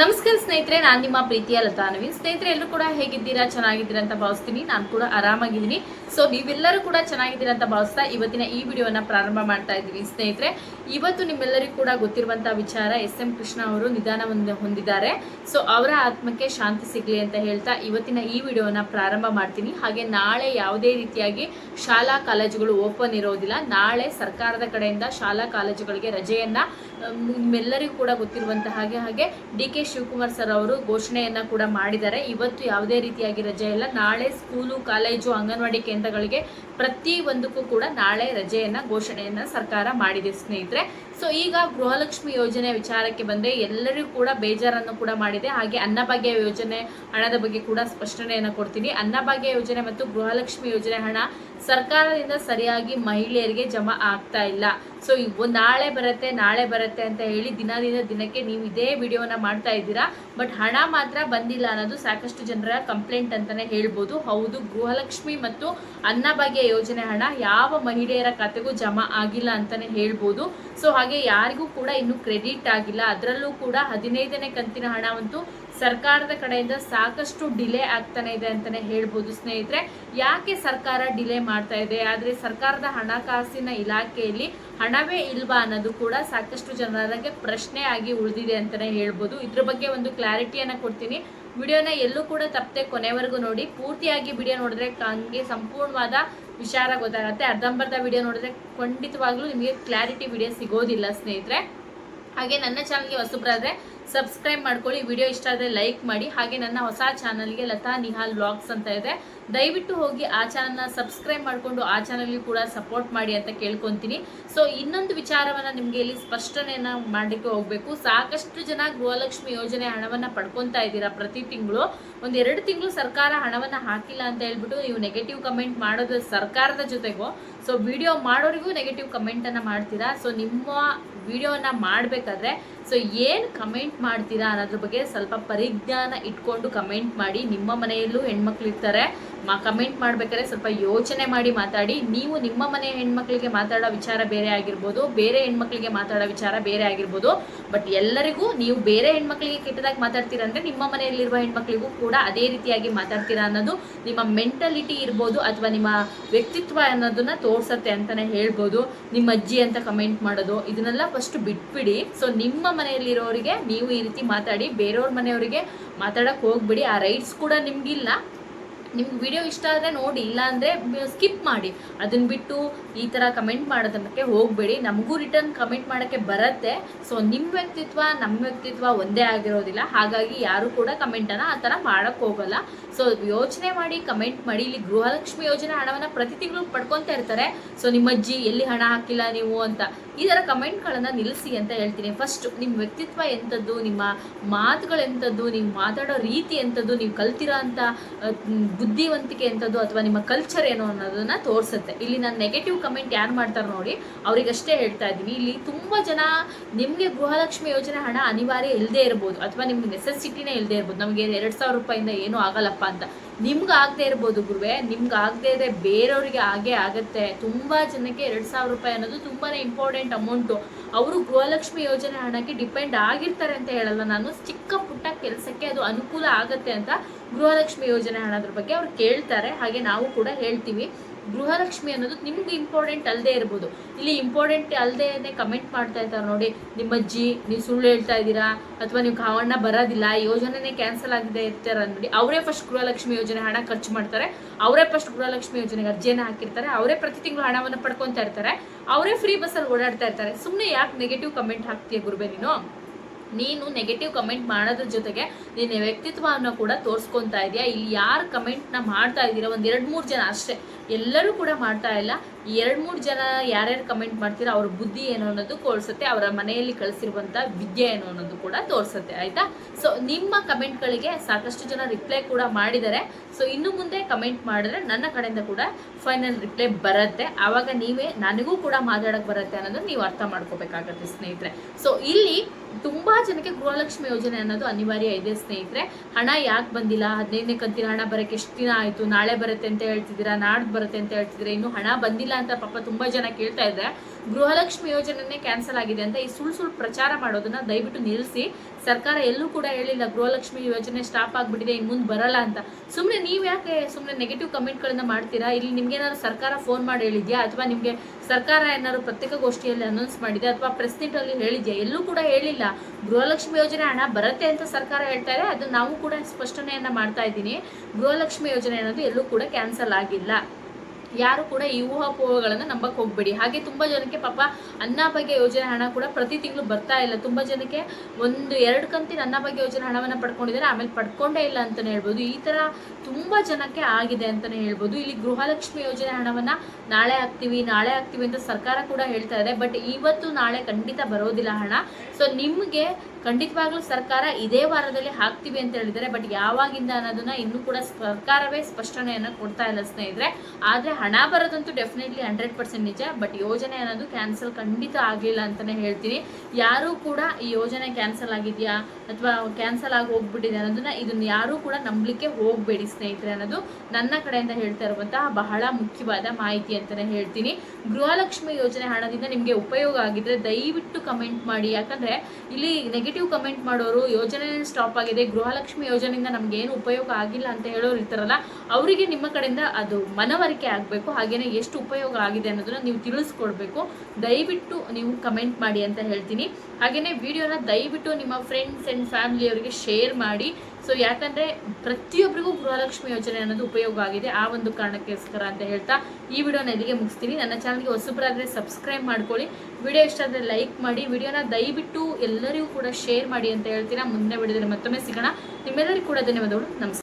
ನಮಸ್ಕಾರ ಸ್ನೇಹಿತರೆ, ನಾನು ನಿಮ್ಮ ಪ್ರೀತಿಯ ಲತಾ ನವೀನ್. ಸ್ನೇಹಿತರೆ, ಎಲ್ಲರೂ ಕೂಡ ಹೇಗಿದ್ದೀರಾ? ಚೆನ್ನಾಗಿದ್ದೀರಾ ಅಂತ ಭಾವಿಸ್ತೀನಿ. ನಾನು ಕೂಡ ಆರಾಮಾಗಿದ್ದೀನಿ. ಸೊ ನೀವೆಲ್ಲರೂ ಕೂಡ ಚೆನ್ನಾಗಿದ್ದೀರಾ ಅಂತ ಭಾವಿಸ್ತಾ ಇವತ್ತಿನ ಈ ವಿಡಿಯೋನ ಪ್ರಾರಂಭ ಮಾಡ್ತಾ ಇದ್ದೀವಿ. ಸ್ನೇಹಿತರೆ, ಇವತ್ತು ನಿಮ್ಮೆಲ್ಲರಿಗೂ ಕೂಡ ಗೊತ್ತಿರುವಂಥ ವಿಚಾರ ಎಸ್ ಎಂ ಕೃಷ್ಣ ಅವರು ನಿಧಾನವನ್ನು ಹೊಂದಿದ್ದಾರೆ. ಸೊ ಅವರ ಆತ್ಮಕ್ಕೆ ಶಾಂತಿ ಸಿಗಲಿ ಅಂತ ಹೇಳ್ತಾ ಇವತ್ತಿನ ಈ ವಿಡಿಯೋನ ಪ್ರಾರಂಭ ಮಾಡ್ತೀನಿ. ಹಾಗೆ ನಾಳೆ ಯಾವುದೇ ರೀತಿಯಾಗಿ ಶಾಲಾ ಕಾಲೇಜುಗಳು ಓಪನ್ ಇರೋದಿಲ್ಲ. ನಾಳೆ ಸರ್ಕಾರದ ಕಡೆಯಿಂದ ಶಾಲಾ ಕಾಲೇಜುಗಳಿಗೆ ರಜೆಯನ್ನ ನಿಮ್ಮೆಲ್ಲರಿಗೂ ಕೂಡ ಗೊತ್ತಿರುವಂತಹ ಹಾಗೆ ಹಾಗೆ ಡಿ ಕೆ ಶಿವಕುಮಾರ್ ಸರ್ ಅವರು ಘೋಷಣೆಯನ್ನ ಕೂಡ ಮಾಡಿದ್ದಾರೆ. ಇವತ್ತು ಯಾವುದೇ ರೀತಿಯಾಗಿ ರಜೆ ಇಲ್ಲ. ನಾಳೆ ಸ್ಕೂಲು, ಕಾಲೇಜು, ಅಂಗನವಾಡಿ ಕೇಂದ್ರಗಳಿಗೆ ಪ್ರತಿ ಒಂದಕ್ಕೂ ಕೂಡ ನಾಳೆ ರಜೆಯನ್ನ, ಘೋಷಣೆಯನ್ನ ಸರ್ಕಾರ ಮಾಡಿದೆ ಸ್ನೇಹಿತರೆ. ಸೊ ಈಗ ಗೃಹಲಕ್ಷ್ಮಿ ಯೋಜನೆ ವಿಚಾರಕ್ಕೆ ಬಂದ್ರೆ ಎಲ್ಲರಿಗೂ ಕೂಡ ಬೇಜಾರನ್ನು ಕೂಡ ಮಾಡಿದೆ. ಹಾಗೆ ಅನ್ನಭಾಗ್ಯ ಯೋಜನೆ ಹಣದ ಬಗ್ಗೆ ಕೂಡ ಸ್ಪಷ್ಟನೆಯನ್ನು ಕೊಡ್ತೀನಿ. ಅನ್ನಭಾಗ್ಯ ಯೋಜನೆ ಮತ್ತು ಗೃಹಲಕ್ಷ್ಮಿ ಯೋಜನೆ ಹಣ ಸರ್ಕಾರದಿಂದ ಸರಿಯಾಗಿ ಮಹಿಳೆಯರಿಗೆ ಜಮಾ ಆಗ್ತಾ ಇಲ್ಲ. ಸೊ ನಾಳೆ ಬರುತ್ತೆ ನಾಳೆ ಬರುತ್ತೆ ಅಂತ ಹೇಳಿ ದಿನದಿಂದ ದಿನಕ್ಕೆ ನೀವು ಇದೇ ವಿಡಿಯೋನ ಮಾಡ್ತಾ ಇದ್ದೀರಾ? ಬಟ್ ಹಣ ಮಾತ್ರ ಬಂದಿಲ್ಲ ಅನ್ನೋದು ಸಾಕಷ್ಟು ಜನರ ಕಂಪ್ಲೇಂಟ್ ಅಂತಾನೆ ಹೇಳ್ಬೋದು. ಹೌದು, ಗೃಹಲಕ್ಷ್ಮಿ ಮತ್ತು ಅನ್ನಭಾಗ್ಯ ಯೋಜನೆ ಹಣ ಯಾವ ಮಹಿಳೆಯರ ಖಾತೆಗೂ ಜಮಾ ಆಗಿಲ್ಲ ಅಂತಾನೆ ಹೇಳ್ಬೋದು. ಸೊ ಹಾಗೆ ಯಾರಿಗೂ ಕೂಡ ಇನ್ನು ಕ್ರೆಡಿಟ್ ಆಗಿಲ್ಲ. ಅದರಲ್ಲೂ ಕೂಡ ಹದಿನೈದನೇ ಕಂತಿನ ಹಣವಂತೂ ಸರ್ಕಾರದ ಕಡೆಯಿಂದ ಸಾಕಷ್ಟು ಡಿಲೇ ಆಗ್ತಾನೆ ಇದೆ ಅಂತಾನೆ ಹೇಳ್ಬೋದು ಸ್ನೇಹಿತರೆ. ಯಾಕೆ ಸರ್ಕಾರ ಡಿಲೇ ಮಾಡ್ತಾ ಇದೆ? ಆದರೆ ಸರ್ಕಾರದ ಹಣಕಾಸಿನ ಇಲಾಖೆಯಲ್ಲಿ ಹಣವೇ ಇಲ್ವಾ ಅನ್ನೋದು ಕೂಡ ಸಾಕಷ್ಟು ಜನರಿಗೆ ಪ್ರಶ್ನೆ ಆಗಿ ಉಳಿದಿದೆ ಅಂತಾನೆ ಹೇಳ್ಬೋದು. ಇದ್ರ ಬಗ್ಗೆ ಒಂದು ಕ್ಲಾರಿಟಿಯನ್ನು ಕೊಡ್ತೀನಿ. ವಿಡಿಯೋನ ಎಲ್ಲೂ ಕೂಡ ತಪ್ಪದೆ ಕೊನೆವರೆಗೂ ನೋಡಿ. ಪೂರ್ತಿಯಾಗಿ ವಿಡಿಯೋ ನೋಡಿದ್ರೆ ಹಂಗೆ ಸಂಪೂರ್ಣವಾದ ವಿಚಾರ ಗೊತ್ತಾಗುತ್ತೆ. ಅರ್ಧಂಬರ್ಧ ವಿಡಿಯೋ ನೋಡಿದ್ರೆ ಖಂಡಿತವಾಗ್ಲೂ ನಿಮಗೆ ಕ್ಲಾರಿಟಿ ವಿಡಿಯೋ ಸಿಗೋದಿಲ್ಲ ಸ್ನೇಹಿತರೆ. ಹಾಗೆ ನನ್ನ ಚಾನಲ್ಗೆ ಹೊಸಬ್ರಾದ್ರೆ ಸಬ್ಸ್ಕ್ರೈಬ್ ಮಾಡ್ಕೊಳ್ಳಿ. ವಿಡಿಯೋ ಇಷ್ಟ ಆದರೆ ಲೈಕ್ ಮಾಡಿ. ಹಾಗೆ ನನ್ನ ಹೊಸ ಚಾನಲ್ಗೆ ಲತಾ ನಿಹಾಲ್ ವ್ಲಾಗ್ಸ್ ಅಂತ ಇದೆ. ದಯವಿಟ್ಟು ಹೋಗಿ ಆ ಚಾನಲ್ನ ಸಬ್ಸ್ಕ್ರೈಬ್ ಮಾಡಿಕೊಂಡು ಆ ಚಾನಲ್ಗೆ ಕೂಡ ಸಪೋರ್ಟ್ ಮಾಡಿ ಅಂತ ಕೇಳ್ಕೊತೀನಿ. ಸೊ ಇನ್ನೊಂದು ವಿಚಾರವನ್ನು ನಿಮಗೆ ಇಲ್ಲಿ ಸ್ಪಷ್ಟನೆಯನ್ನು ಮಾಡಲಿಕ್ಕೆ ಹೋಗಬೇಕು. ಸಾಕಷ್ಟು ಜನ ಗೃಹಲಕ್ಷ್ಮಿ ಯೋಜನೆ ಹಣವನ್ನು ಪಡ್ಕೊತಾ ಇದ್ದೀರಾ ಪ್ರತಿ ತಿಂಗಳು. ಒಂದು ಎರಡು ತಿಂಗಳು ಸರ್ಕಾರ ಹಣವನ್ನು ಹಾಕಿಲ್ಲ ಅಂತ ಹೇಳ್ಬಿಟ್ಟು ನೀವು ನೆಗೆಟಿವ್ ಕಮೆಂಟ್ ಮಾಡೋದು ಸರ್ಕಾರದ ಜೊತೆಗೂ. ಸೊ ವಿಡಿಯೋ ಮಾಡೋರಿಗೂ ನೆಗೆಟಿವ್ ಕಮೆಂಟನ್ನು ಮಾಡ್ತೀರಾ? ಸೊ ನಿಮ್ಮ ವಿಡಿಯೋನ ಮಾಡಬೇಕಾದ್ರೆ ಸೊ ಏನು ಕಮೆಂಟ್ ಮಾಡ್ತೀರಾ ಅನ್ನೋದ್ರ ಬಗ್ಗೆ ಸ್ವಲ್ಪ ಪರಿಜ್ಞಾನ ಇಟ್ಕೊಂಡು ಕಮೆಂಟ್ ಮಾಡಿ. ನಿಮ್ಮ ಮನೆಯಲ್ಲೂ ಹೆಣ್ಮಕ್ಳು ಇರ್ತಾರೆ. ಮಾ ಕಮೆಂಟ್ ಮಾಡಬೇಕಾದ್ರೆ ಸ್ವಲ್ಪ ಯೋಚನೆ ಮಾಡಿ ಮಾತಾಡಿ. ನೀವು ನಿಮ್ಮ ಮನೆ ಹೆಣ್ಮಕ್ಳಿಗೆ ಮಾತಾಡೋ ವಿಚಾರ ಬೇರೆ ಆಗಿರ್ಬೋದು, ಬೇರೆ ಹೆಣ್ಮಕ್ಳಿಗೆ ಮಾತಾಡೋ ವಿಚಾರ ಬೇರೆ ಆಗಿರ್ಬೋದು. ಬಟ್ ಎಲ್ಲರಿಗೂ ನೀವು ಬೇರೆ ಹೆಣ್ಮಕ್ಳಿಗೆ ಕೆಟ್ಟದಾಗಿ ಮಾತಾಡ್ತೀರಾ ಅಂದರೆ ನಿಮ್ಮ ಮನೆಯಲ್ಲಿರುವ ಹೆಣ್ಮಕ್ಳಿಗೂ ಕೂಡ ಅದೇ ರೀತಿಯಾಗಿ ಮಾತಾಡ್ತೀರಾ ಅನ್ನೋದು ನಿಮ್ಮ ಮೆಂಟಲಿಟಿ ಇರ್ಬೋದು ಅಥವಾ ನಿಮ್ಮ ವ್ಯಕ್ತಿತ್ವ ಅನ್ನೋದನ್ನ ತೋರಿಸತ್ತೆ ಅಂತಲೇ ಹೇಳ್ಬೋದು. ನಿಮ್ಮ ಅಜ್ಜಿ ಅಂತ ಕಮೆಂಟ್ ಮಾಡೋದು, ಇದನ್ನೆಲ್ಲ ಫಸ್ಟ್ ಬಿಟ್ಬಿಡಿ. ಸೊ ನಿಮ್ಮ ಮನೆಯಲ್ಲಿರೋರಿಗೆ ನೀವು ಈ ರೀತಿ ಮಾತಾಡಿ, ಬೇರೆಯವ್ರ ಮನೆಯವರಿಗೆ ಮಾತಾಡಕ್ಕೆ ಹೋಗ್ಬಿಡಿ. ಆ ರೈಟ್ಸ್ ಕೂಡ ನಿಮ್ಗಿಲ್ಲ. ನಿಮ್ಗೆ ವಿಡಿಯೋ ಇಷ್ಟ ಆದರೆ ನೋಡಿ ಇಲ್ಲ ಅಂದರೆ ಸ್ಕಿಪ್ ಮಾಡಿ. ಅದನ್ನು ಬಿಟ್ಟು ಈ ಥರ ಕಮೆಂಟ್ ಮಾಡೋದಕ್ಕೆ ಹೋಗಬೇಡಿ. ನಮಗೂ ರಿಟರ್ನ್ ಕಮೆಂಟ್ ಮಾಡೋಕ್ಕೆ ಬರುತ್ತೆ. ಸೊ ನಿಮ್ಮ ವ್ಯಕ್ತಿತ್ವ ನಮ್ಮ ವ್ಯಕ್ತಿತ್ವ ಒಂದೇ ಆಗಿರೋದಿಲ್ಲ. ಹಾಗಾಗಿ ಯಾರು ಕೂಡ ಕಮೆಂಟನ್ನು ಆ ಥರ ಮಾಡೋಕ್ಕೆ ಹೋಗಲ್ಲ. ಸೊ ಯೋಚನೆ ಮಾಡಿ ಕಮೆಂಟ್ ಮಾಡಿ. ಇಲ್ಲಿ ಗೃಹಲಕ್ಷ್ಮಿ ಯೋಜನೆ ಹಣವನ್ನು ಪ್ರತಿ ತಿಂಗಳು ಪಡ್ಕೊತಾ ಇರ್ತಾರೆ. ಸೊ ನಿಮ್ಮ ಅಜ್ಜಿ, ಎಲ್ಲಿ ಹಣ ಹಾಕಿಲ್ಲ ನೀವು ಅಂತ. ಈ ಥರ ಕಮೆಂಟ್ಗಳನ್ನು ನಿಲ್ಲಿಸಿ ಅಂತ ಹೇಳ್ತೀನಿ. ಫಸ್ಟ್ ನಿಮ್ಮ ವ್ಯಕ್ತಿತ್ವ ಎಂಥದ್ದು ನಿಮ್ಮ ಮಾತುಗಳೆಂಥದ್ದು ನೀವು ಮಾತಾಡೋ ರೀತಿ ಎಂಥದ್ದು ನೀವು ಕಲ್ತಿರೋ ಅಂಥ ಬುದ್ಧಿವಂತಿಕೆ ಎಂಥದ್ದು ಅಥವಾ ನಿಮ್ಮ ಕಲ್ಚರ್ ಏನು ಅನ್ನೋದನ್ನ ತೋರಿಸುತ್ತೆ. ಇಲ್ಲಿ ನಾನು ನೆಗೆಟಿವ್ ಕಮೆಂಟ್ ಯಾರು ಮಾಡ್ತಾರೆ ನೋಡಿ, ಅವರಿಗಷ್ಟೇ ಹೇಳ್ತಾ ಇದ್ದೀನಿ. ಇಲ್ಲಿ ತುಂಬ ಜನ ನಿಮಗೆ ಗೃಹಲಕ್ಷ್ಮಿ ಯೋಜನೆ ಹಣ ಅನಿವಾರ್ಯ ಇಲ್ಲದೆ ಇರ್ಬೋದು, ಅಥವಾ ನಿಮ್ಗೆ ನೆಸೆಸಿಟಿನೇ ಇಲ್ಲದೆ ಇರ್ಬೋದು. ನಮಗೆ ಎರಡು ಸಾವಿರ ರೂಪಾಯಿಂದ ಏನೂ ಆಗಲ್ಲಪ್ಪ ಅಂತ. ನಿಮ್ಗೆ ಆಗದೆ ಇರ್ಬೋದು ಗುರುವೆ ನಿಮ್ಗೆ ಆಗದೆ ಇದ್ರೆ ಬೇರೆಯವ್ರಿಗೆ ಆಗೇ ಆಗುತ್ತೆ. ತುಂಬ ಜನಕ್ಕೆ ಎರಡು ಸಾವಿರ ರೂಪಾಯಿ ಅನ್ನೋದು ತುಂಬಾ ಇಂಪಾರ್ಟೆಂಟ್ ಅಮೌಂಟು ಅವರು ಗೃಹಲಕ್ಷ್ಮಿ ಯೋಜನೆ ಹಣಕ್ಕೆ ಡಿಪೆಂಡ್ ಆಗಿರ್ತಾರೆ ಅಂತ ಹೇಳಲ್ಲ. ನಾನು ಚಿಕ್ಕ ಪುಟ್ಟ ಕೆಲಸಕ್ಕೆ ಅದು ಅನುಕೂಲ ಆಗುತ್ತೆ ಅಂತ ಗೃಹಲಕ್ಷ್ಮಿ ಯೋಜನೆ ಹಣದ್ರ ಬಗ್ಗೆ ಅವ್ರು ಕೇಳ್ತಾರೆ. ಹಾಗೆ ನಾವು ಕೂಡ ಹೇಳ್ತೀವಿ. ಗೃಹಲಕ್ಷ್ಮಿ ಅನ್ನೋದು ನಿಮ್ಗೆ ಇಂಪಾರ್ಟೆಂಟ್ ಅಲ್ಲದೆ ಇರ್ಬೋದು. ಇಲ್ಲಿ ಇಂಪಾರ್ಟೆಂಟ್ ಅಲ್ಲದೆ ಕಮೆಂಟ್ ಮಾಡ್ತಾ ಇರ್ತಾರೆ ನೋಡಿ, ನಿಮ್ಮ ಅಜ್ಜಿ, ನೀವು ಸುಳ್ಳು ಹೇಳ್ತಾ ಇದ್ದೀರಾ? ಅಥವಾ ನೀವು ಕಾವಣ್ಣ ಬರೋದಿಲ್ಲ ಯೋಜನೆನೇ ಕ್ಯಾನ್ಸಲ್ ಆಗಿದೆ ಇರ್ತಾರ ನೋಡಿ ಅವರೇ ಫಸ್ಟ್ ಗೃಹಲಕ್ಷ್ಮಿ ಯೋಜನೆ ಹಣ ಖರ್ಚು ಮಾಡ್ತಾರೆ. ಅವರೇ ಫಸ್ಟ್ ಗೃಹಲಕ್ಷ್ಮಿ ಯೋಜನೆಗೆ ಅರ್ಜಿಯನ್ನು ಹಾಕಿರ್ತಾರೆ. ಅವರೇ ಪ್ರತಿ ತಿಂಗಳು ಹಣವನ್ನು ಪಡ್ಕೊತಾ ಇರ್ತಾರೆ. ಅವರೇ ಫ್ರೀ ಬಸ್ಸಲ್ಲಿ ಓಡಾಡ್ತಾ ಇರ್ತಾರೆ. ಸುಮ್ಮನೆ ಯಾಕೆ ನೆಗೆಟಿವ್ ಕಮೆಂಟ್ ಹಾಕ್ತೀಯ ಗುರುಬೆ ನೀನು? ನೀನು ನೆಗೆಟಿವ್ ಕಮೆಂಟ್ ಮಾಡೋದ್ರ ಜೊತೆಗೆ ನಿನ್ನ ವ್ಯಕ್ತಿತ್ವವನ್ನು ಕೂಡ ತೋರಿಸ್ಕೊತಾ ಇದೆಯಾ? ಇಲ್ಲಿ ಯಾರು ಕಮೆಂಟ್ನ ಮಾಡ್ತಾ ಇದ್ದೀರಾ ಒಂದು ಎರಡು ಮೂರು ಜನ ಅಷ್ಟೇ. ಎಲ್ಲರೂ ಕೂಡ ಮಾಡ್ತಾ ಇಲ್ಲ. ಎರಡು ಮೂರು ಜನ ಯಾರ್ಯಾರು ಕಮೆಂಟ್ ಮಾಡ್ತೀರಾ ಅವ್ರ ಬುದ್ಧಿ ಏನು ಅನ್ನೋದು ತೋರಿಸುತ್ತೆ ಅವರ ಮನೆಯಲ್ಲಿ ಕಳಿಸಿರುವಂಥ ವಿದ್ಯೆ ಏನು ಅನ್ನೋದು ಕೂಡ ತೋರಿಸುತ್ತೆ, ಆಯಿತಾ? ಸೊ ನಿಮ್ಮ ಕಮೆಂಟ್ಗಳಿಗೆ ಸಾಕಷ್ಟು ಜನ ರಿಪ್ಲೈ ಕೂಡ ಮಾಡಿದ್ದಾರೆ. ಸೊ ಇನ್ನು ಮುಂದೆ ಕಮೆಂಟ್ ಮಾಡಿದ್ರೆ ನನ್ನ ಕಡೆಯಿಂದ ಕೂಡ ಫೈನಲ್ ರಿಪ್ಲೈ ಬರುತ್ತೆ. ಆವಾಗ ನೀವೇ, ನನಗೂ ಕೂಡ ಮಾತಾಡಕ್ಕೆ ಬರುತ್ತೆ ಅನ್ನೋದು ನೀವು ಅರ್ಥ ಮಾಡ್ಕೋಬೇಕಾಗತ್ತೆ, ಸ್ನೇಹಿತರೆ. ಸೊ ಇಲ್ಲಿ ತುಂಬ ಜನಕ್ಕೆ ಗೃಹಲಕ್ಷ್ಮಿ ಯೋಜನೆ ಅನ್ನೋದು ಅನಿವಾರ್ಯ ಇದೆ, ಸ್ನೇಹಿತರೆ. ಹಣ ಯಾಕೆ ಬಂದಿಲ್ಲ? ಹದಿನೈದನೇ ಕಂತಿನ ಹಣ ಬರೋಕ್ಕೆ ಎಷ್ಟು ದಿನ ಆಯಿತು? ನಾಳೆ ಬರುತ್ತೆ ಅಂತ ಹೇಳ್ತಿದ್ದೀರಾ? ನಾಡ್ದು ಬರುತ್ತೆ ಅಂತ ಹೇಳ್ತಿದ್ರೆ. ಇನ್ನು ಹಣ ಬಂದಿಲ್ಲ ಅಂತ ಪಾಪ ತುಂಬಾ ಜನ ಕೇಳ್ತಾ ಇದ್ದಾರೆ. ಗೃಹಲಕ್ಷ್ಮಿ ಯೋಜನೆನೇ ಕ್ಯಾನ್ಸಲ್ ಆಗಿದೆ ಅಂತ ಈ ಸುಳ್ಳು ಸುಳ್ಳು ಪ್ರಚಾರ ಮಾಡೋದನ್ನ ದಯವಿಟ್ಟು ನಿಲ್ಲಿಸಿ. ಸರ್ಕಾರ ಎಲ್ಲೂ ಕೂಡ ಹೇಳಿಲ್ಲ ಗೃಹಲಕ್ಷ್ಮಿ ಯೋಜನೆ ಸ್ಟಾಪ್ ಆಗ್ಬಿಟ್ಟಿದೆ ಇನ್ನು ಮುಂದೆ ಬರಲ್ಲ ಅಂತ. ಸುಮ್ಮನೆ ನೀವು ಯಾಕೆ ಸುಮ್ಮನೆ ನೆಗೆಟಿವ್ ಕಮೆಂಟ್ಗಳನ್ನ ಮಾಡ್ತೀರಾ? ಇಲ್ಲಿ ನಿಮ್ಗೇನಾದ್ರು ಸರ್ಕಾರ ಫೋನ್ ಮಾಡಿ ಹೇಳಿದ್ಯಾ? ಅಥವಾ ನಿಮಗೆ ಸರ್ಕಾರ ಏನಾದ್ರು ಪತ್ರಿಕಾಗೋಷ್ಠಿಯಲ್ಲಿ ಅನೌನ್ಸ್ ಮಾಡಿದೆ ಅಥವಾ ಪ್ರೆಸ್ ಅಲ್ಲಿ ಹೇಳಿದ್ಯಾ? ಎಲ್ಲೂ ಕೂಡ ಹೇಳಿಲ್ಲ. ಗೃಹಲಕ್ಷ್ಮಿ ಯೋಜನೆ ಹಣ ಬರುತ್ತೆ ಅಂತ ಸರ್ಕಾರ ಹೇಳ್ತಾ ಅದು ನಾವು ಕೂಡ ಸ್ಪಷ್ಟನೆಯನ್ನ ಮಾಡ್ತಾ ಇದ್ದೀನಿ. ಗೃಹಲಕ್ಷ್ಮಿ ಯೋಜನೆ ಅನ್ನೋದು ಎಲ್ಲೂ ಕೂಡ ಕ್ಯಾನ್ಸಲ್ ಆಗಿಲ್ಲ. ಯಾರು ಕೂಡ ಈ ಊಹಾಪೋಹಗಳನ್ನು ನಂಬಕ್ಕೆ ಹೋಗ್ಬೇಡಿ. ಹಾಗೆ ತುಂಬಾ ಜನಕ್ಕೆ ಪಾಪ ಅನ್ನಭಾಗ್ಯ ಯೋಜನೆ ಹಣ ಕೂಡ ಪ್ರತಿ ತಿಂಗಳು ಬರ್ತಾ ಇಲ್ಲ. ತುಂಬಾ ಜನಕ್ಕೆ ಒಂದು ಎರಡು ಕಂತಿನ ಅನ್ನಭಾಗ್ಯ ಯೋಜನೆ ಹಣವನ್ನ ಪಡ್ಕೊಂಡಿದ್ದಾರೆ. ಆಮೇಲೆ ಪಡ್ಕೊಂಡೇ ಇಲ್ಲ ಅಂತಲೇ ಹೇಳ್ಬೋದು. ಈ ತರ ತುಂಬಾ ಜನಕ್ಕೆ ಆಗಿದೆ ಅಂತಲೇ ಹೇಳ್ಬೋದು. ಇಲ್ಲಿ ಗೃಹಲಕ್ಷ್ಮಿ ಯೋಜನೆ ಹಣವನ್ನ ನಾಳೆ ಹಾಕ್ತೀವಿ ನಾಳೆ ಹಾಕ್ತೀವಿ ಅಂತ ಸರ್ಕಾರ ಕೂಡ ಹೇಳ್ತಾ ಇದೆ. ಬಟ್ ಇವತ್ತು ನಾಳೆ ಖಂಡಿತ ಬರೋದಿಲ್ಲ ಹಣ. ಸೊ ನಿಮ್ಗೆ ಖಂಡಿತವಾಗ್ಲೂ ಸರ್ಕಾರ ಇದೇ ವಾರದಲ್ಲಿ ಹಾಕ್ತೀವಿ ಅಂತ ಹೇಳಿದ್ದಾರೆ, ಬಟ್ ಯಾವಾಗಿಂದ ಅನ್ನೋದನ್ನ ಇನ್ನೂ ಕೂಡ ಸರ್ಕಾರವೇ ಸ್ಪಷ್ಟನೆಯನ್ನು ಕೊಡ್ತಾ ಇಲ್ಲ ಸ್ನೇಹಿತರೆ. ಆದ್ರೆ ಹಣ ಬರೋದಂತೂ ಡೆಫಿನೆಟ್ಲಿ ಹಂಡ್ರೆಡ್ ಪರ್ಸೆಂಟ್ ನಿಜ, ಬಟ್ ಯೋಜನೆ ಅನ್ನೋದು ಕ್ಯಾನ್ಸಲ್ ಖಂಡಿತ ಆಗಲಿಲ್ಲ ಅಂತಾನೆ ಹೇಳ್ತೀನಿ. ಯಾರೂ ಕೂಡ ಈ ಯೋಜನೆ ಕ್ಯಾನ್ಸಲ್ ಆಗಿದೆಯಾ ಅಥವಾ ಕ್ಯಾನ್ಸಲ್ ಆಗಿ ಹೋಗ್ಬಿಟ್ಟಿದೆ ಅನ್ನೋದನ್ನ ಇದನ್ನ ಯಾರೂ ಕೂಡ ನಂಬಲಿಕ್ಕೆ ಹೋಗಬೇಡಿ ಸ್ನೇಹಿತರೆ ಅನ್ನೋದು ನನ್ನ ಕಡೆಯಿಂದ ಹೇಳ್ತಾ ಇರುವಂತಹ ಬಹಳ ಮುಖ್ಯವಾದ ಮಾಹಿತಿ ಅಂತಾನೆ ಹೇಳ್ತೀನಿ. ಗೃಹಲಕ್ಷ್ಮಿ ಯೋಜನೆ ಹಣದಿಂದ ನಿಮಗೆ ಉಪಯೋಗ ಆಗಿದ್ರೆ ದಯವಿಟ್ಟು ಕಮೆಂಟ್ ಮಾಡಿ. ಯಾಕಂದ್ರೆ ಇಲ್ಲಿ ನೆಗೆಟಿವ್ ಕಮೆಂಟ್ ಮಾಡೋರು ಯೋಜನೆ ಸ್ಟಾಪ್ ಆಗಿದೆ, ಗೃಹಲಕ್ಷ್ಮಿ ಯೋಜನೆಯಿಂದ ನಮ್ಗೆ ಏನು ಉಪಯೋಗ ಆಗಿಲ್ಲ ಅಂತ ಹೇಳೋರು ಇರ್ತಾರಲ್ಲ, ಅವರಿಗೆ ನಿಮ್ಮ ಕಡೆಯಿಂದ ಅದು ಮನವರಿಕೆ ಆಗಬೇಕು, ಹಾಗೇನೆ ಎಷ್ಟು ಉಪಯೋಗ ಆಗಿದೆ ಅನ್ನೋದನ್ನ ನೀವು ತಿಳಿಸ್ಕೊಡ್ಬೇಕು. ದಯವಿಟ್ಟು ನೀವು ಕಮೆಂಟ್ ಮಾಡಿ ಅಂತ ಹೇಳ್ತೀನಿ. ಹಾಗೇನೆ ವಿಡಿಯೋನ ದಯವಿಟ್ಟು ನಿಮ್ಮ ಫ್ರೆಂಡ್ಸ್ ಆ್ಯಂಡ್ ಫ್ಯಾಮಿಲಿಯವರಿಗೆ ಶೇರ್ ಮಾಡಿ. ಸೊ ಯಾಕಂದ್ರೆ ಪ್ರತಿಯೊಬ್ಬರಿಗೂ ಗೃಹಲಕ್ಷ್ಮಿ ಯೋಜನೆ ಅನ್ನೋದು ಉಪಯೋಗ ಆಗಿದೆ. ಆ ಒಂದು ಕಾರಣಕ್ಕೋಸ್ಕರ ಅಂತ ಹೇಳ್ತಾ ಈ ವಿಡಿಯೋನ ಇಲ್ಲಿಗೆ ಮುಗಿಸ್ತೀನಿ. ನನ್ನ ಚಾನಲ್ಗೆ ಹೊಸಬರಾದರೆ ಸಬ್ಸ್ಕ್ರೈಬ್ ಮಾಡ್ಕೊಳ್ಳಿ. ವಿಡಿಯೋ ಇಷ್ಟ ಆದರೆ ಲೈಕ್ ಮಾಡಿ, ವಿಡಿಯೋನ ದಯವಿಟ್ಟು ಎಲ್ಲರಿಗೂ ಕೂಡ ಶೇರ್ ಮಾಡಿ ಅಂತ ಹೇಳ್ತೀರಾ. ಮುಂದಿನ ವಿಡಿಯೋದಲ್ಲಿ ಮತ್ತೊಮ್ಮೆ ಸಿಗೋಣ. ನಿಮ್ಮೆಲ್ಲರಿಗೂ ಕೂಡ ಧನ್ಯವಾದಗಳು. ನಮಸ್ಕಾರ.